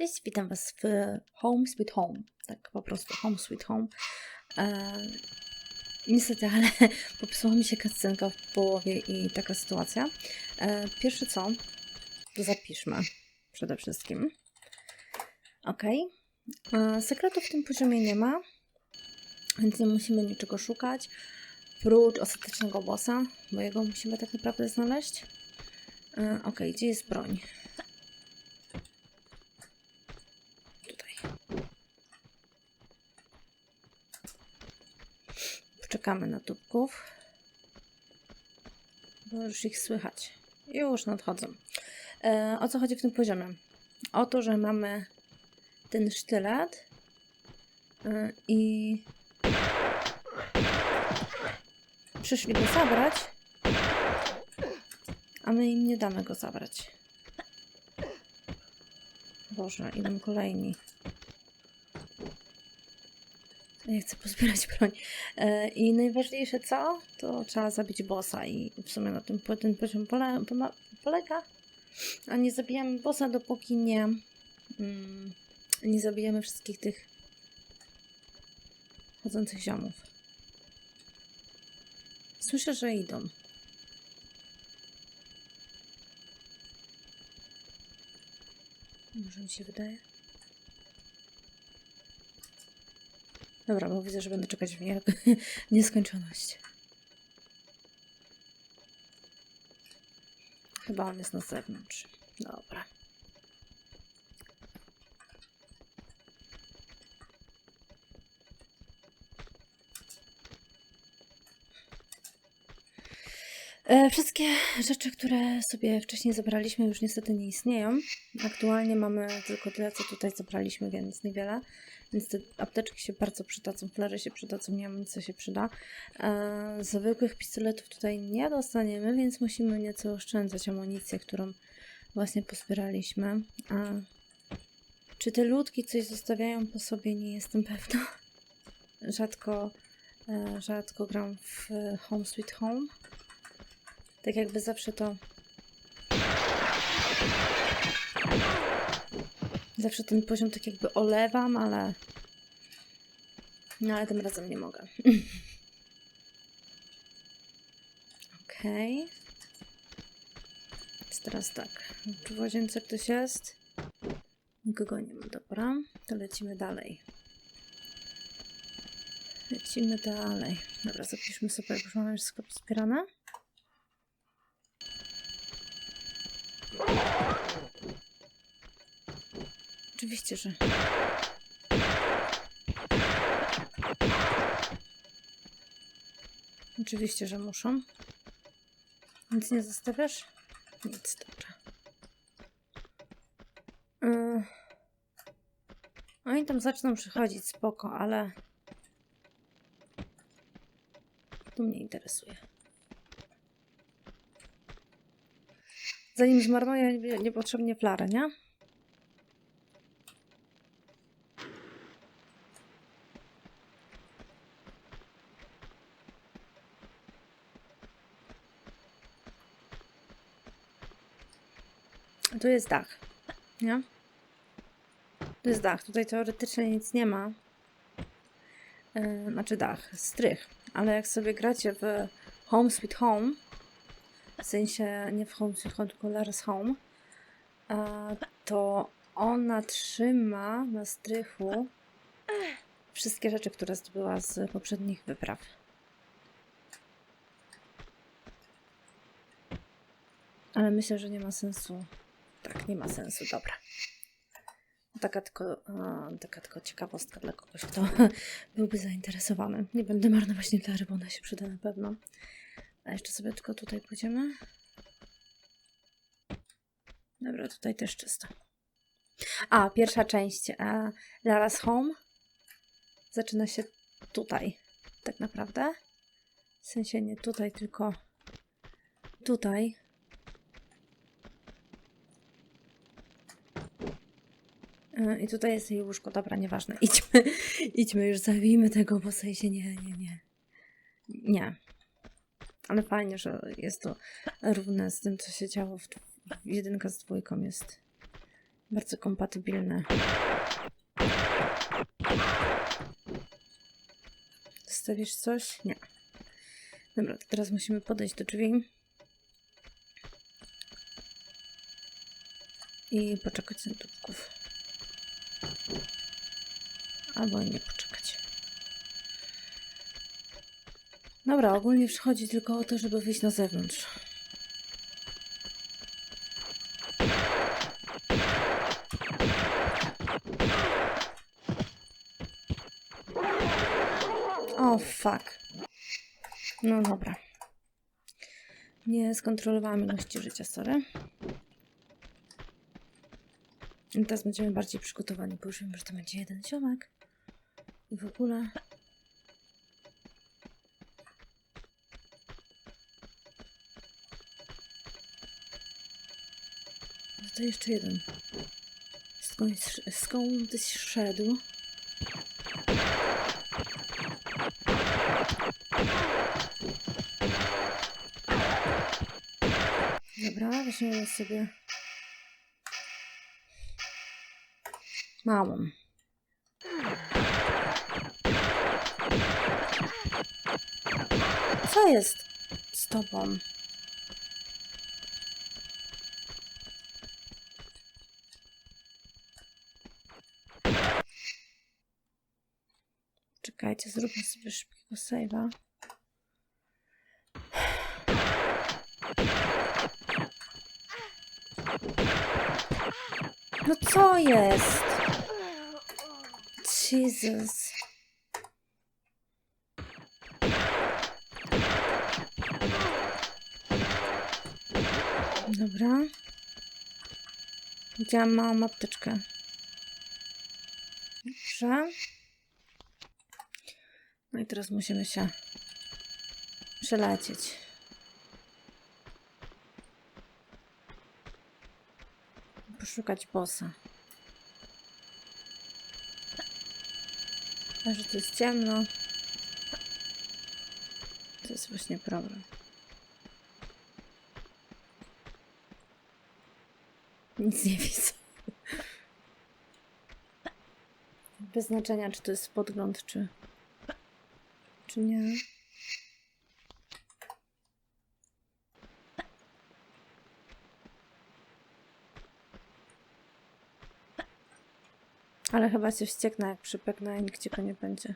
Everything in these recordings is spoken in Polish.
Cześć, witam Was w Home Sweet Home. Tak po prostu, Home Sweet Home. E, niestety, ale popsuła mi się kascenka w połowie i taka sytuacja. E, pierwsze co, to zapiszmy przede wszystkim. Ok. E, sekretu w tym poziomie nie ma, więc nie musimy niczego szukać. Prócz ostatecznego bossa, bo jego musimy tak naprawdę znaleźć. E, ok, gdzie jest broń? Tutaj. Poczekamy na tubków. Bo już ich słychać. Już nadchodzą. E, o co chodzi w tym poziomie? O to, że mamy ten sztylet e, i przyszli go zabrać, a my im nie damy go zabrać. Boże, idą kolejni. Ja chcę pozbierać broń. E, I najważniejsze co? To trzeba zabić bossa i w sumie na tym ten poziom polega. A nie zabijamy bossa, dopóki nie mm, nie zabijemy wszystkich tych chodzących ziomów. Słyszę, że idą. Może mi się wydaje. Dobra, bo widzę, że będę czekać w nie- nieskończoność. Chyba on jest na zewnątrz. Dobra. Wszystkie rzeczy, które sobie wcześniej zebraliśmy, już niestety nie istnieją. Aktualnie mamy tylko tyle, co tutaj zebraliśmy, więc niewiele. Więc te apteczki się bardzo przydadzą, flery się przydadzą, nie amunicja się przyda. E, zwykłych pistoletów tutaj nie dostaniemy, więc musimy nieco oszczędzać amunicję, którą właśnie pozbieraliśmy. A czy te ludki coś zostawiają po sobie, nie jestem pewna. Rzadko, e, rzadko gram w Home Sweet Home. Tak jakby zawsze to. Zawsze ten poziom tak jakby olewam, ale. No ale tym razem nie mogę. Okej. Więc teraz tak. Czy w łazience ktoś jest? Nikogo nie ma, dobra. To lecimy dalej. Lecimy dalej. Dobra, zapiszmy sobie, jak już mamy wszystko pozbierane. Oczywiście, że. Oczywiście, że muszą. Nic nie zostawiasz? Nic, dobra. Yy. Oni tam zaczną przychodzić, spoko, ale... To mnie interesuje. Zanim zmarnuję nie- niepotrzebnie flarę, nie? Tu jest dach, nie? Tu jest dach. Tutaj teoretycznie nic nie ma. Yy, znaczy dach, strych. Ale jak sobie gracie w Home Sweet Home, w sensie nie w Home Sweet Home, tylko Home, to ona trzyma na strychu wszystkie rzeczy, które zdobyła z poprzednich wypraw. Ale myślę, że nie ma sensu. Tak, nie ma sensu, dobra. Taka tylko, a, taka tylko ciekawostka dla kogoś, kto byłby zainteresowany. Nie będę marnować nieflary, bo ona się przyda na pewno. A jeszcze sobie tylko tutaj pójdziemy. Dobra, tutaj też czysto. A, pierwsza część e, Lara's Home zaczyna się tutaj, tak naprawdę. W sensie nie tutaj, tylko tutaj. E, I tutaj jest jej łóżko. Dobra, nieważne. Idźmy, idźmy już, zabijmy tego, bo w sensie nie, nie, nie. Nie. Ale fajnie, że jest to równe z tym, co się działo w, jedynka z dwójką jest Bardzo kompatybilne. Zostawisz coś? Nie. Dobra, teraz musimy podejść do drzwi. I poczekać na dupków. Albo nie poczekać. Dobra, ogólnie przychodzi tylko o to, żeby wyjść na zewnątrz. O, fuck. No dobra. Nie skontrolowałam ilości życia, sorry. I teraz będziemy bardziej przygotowani, bo już wiem, że to będzie jeden ziomek. I w ogóle... To jeszcze jeden. Skąd, skądś szedł. Dobra, weźmiemy sobie małą. Co jest z tobą? Czekajcie, zróbmy sobie szybkiego save'a. No co jest? Jesus. Dobra. Widziałam małą apteczkę. Dobrze. Teraz musimy się przelecieć. Poszukać bossa. A że to jest ciemno. To jest właśnie problem. Nic nie widzę. Bez znaczenia, czy to jest podgląd, czy, czy nie. Ale chyba się wścieknę, jak przypeknę i nigdzie go nie będzie.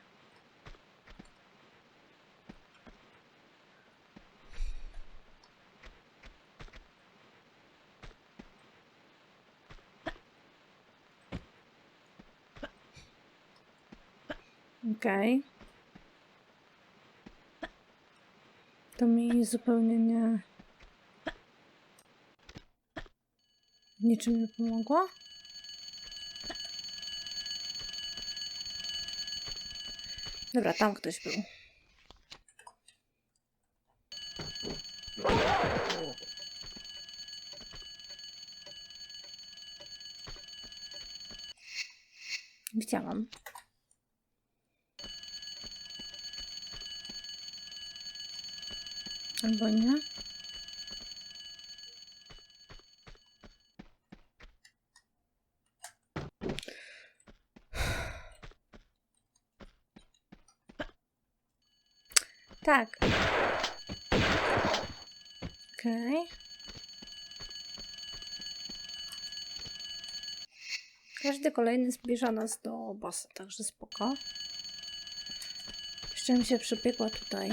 Okej. To mi zupełnie nie... Niczym nie pomogło? Dobra, tam ktoś był. Widziałam. Albo nie. Tak. Okej. Każdy kolejny zbliża nas do bossa, także spoko. Jeszcze mi się przybiegła tutaj.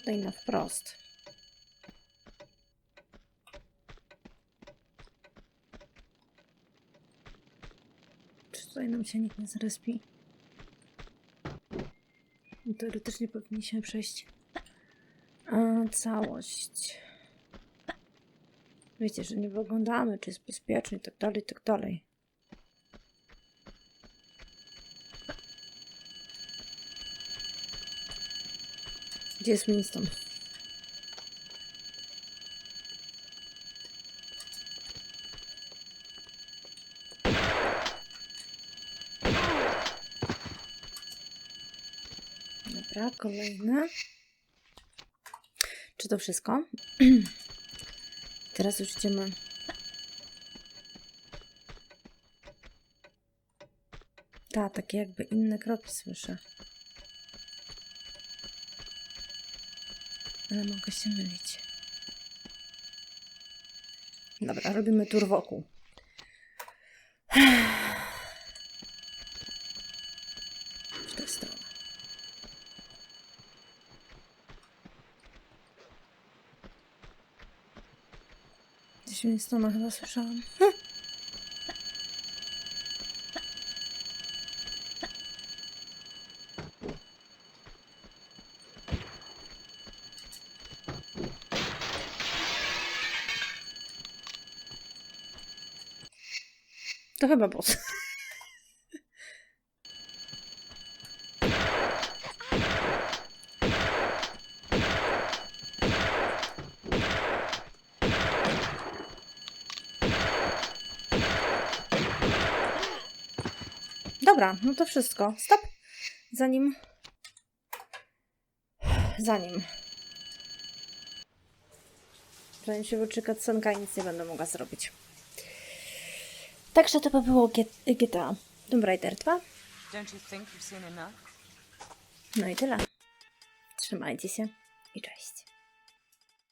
Tutaj na wprost. Czy tutaj nam się nikt nie zrespi? Teoretycznie powinniśmy przejść całość. Wiecie, że nie wyglądamy, czy jest bezpiecznie i tak dalej, i tak dalej. Gdzie jest Winston? Dobra, kolejne. Czy to wszystko? Teraz już idziemy Ta, takie jakby inne kroki słyszę. Ale mogę się mylić. Dobra, robimy tur wokół. W tę stronę. Gdzieś Winstona chyba słyszałam. To chyba boss. Dobra, no to wszystko. Stop. Zanim. Zanim. Zanim się wyczeka cenka nic nie będę mogła zrobić. Także to by było GTA Tomb Raider 2. Don't you think you've seen enough? No i tyle. Trzymajcie się i cześć.